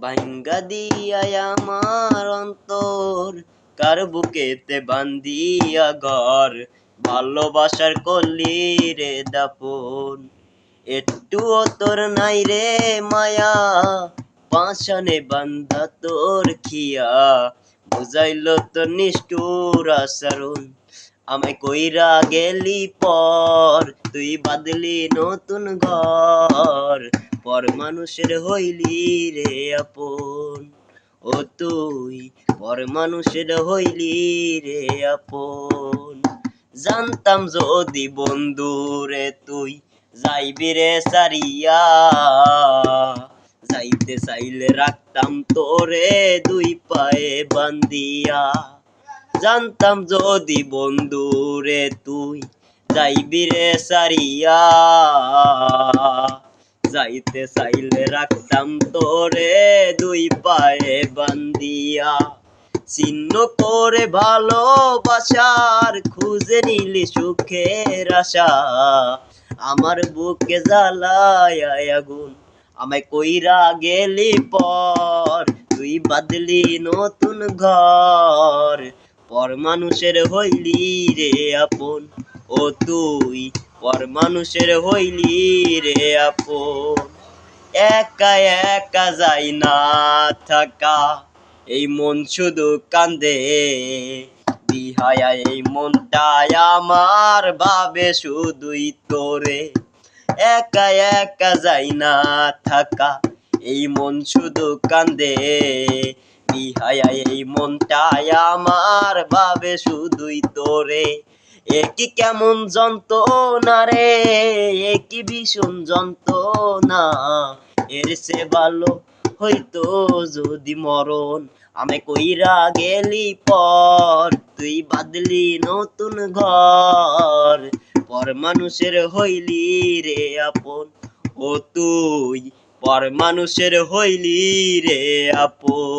ভাঙ্গা দিয়াই আমার অন্তর, কার বুকেতে বান্দিয়া ঘর? ভালোবাসার কলি রে দাপন একটুও তোর নাই রে মায়া। পাশানে বান্ধা তোর খিয়া, বুঝাইল তোর নিষ্ঠুর আচরণ। আমায় কইরা গেলি পর, তুই বাদলি নতুন ঘর। পর মানুষের হইলি রে আপন। ও তুই পর মানুষের হইলি রে আপন। জানতাম যদি বন্ধু রে তুই, যাইবি রে সারিয়া। যাইতে চাইলে রাখতাম তোরে দুই পায়ে বান্দিয়া জানতাম যদি বন্ধু রে তুই, যাইবি রে সারিয়া। যাইতে চাইলে রাখতাম তোরে দুই পায়ে বান্দিয়া চিহ্ন করে ভালোবাসার খুঁজে নিলি সুখের আশা। আমার বুকে জ্বালায় আগুন, আমায় কইরা গেলি পর। তুই বাদলি নতুন ঘর, পর মানুষের হইলি রে আপন। ও তুই পর মানুষের হইলি রে আপন। একা একা যাই না থাকা, এই মন শুধু কান্দে। বিহায়া এই মনটায় আমার ভাবে শুধুই তোরে। একা একা যাই না থাকা, এই মন শুধু কান্দে। বিহায়া এই মনটায় আমার ভাবে শুধুই তোরে। একই কেমন যন্ত্রণা রে? একই ভীষণ যন্ত্রণা। এর সে ভালো হইতো যদি মরণ আমি কইরা গেলি পর। তুই বাদলি নতুন ঘর। পর মানুষের হইলি রে আপন। ও তুই, পর মানুষের হইলি রে আপন।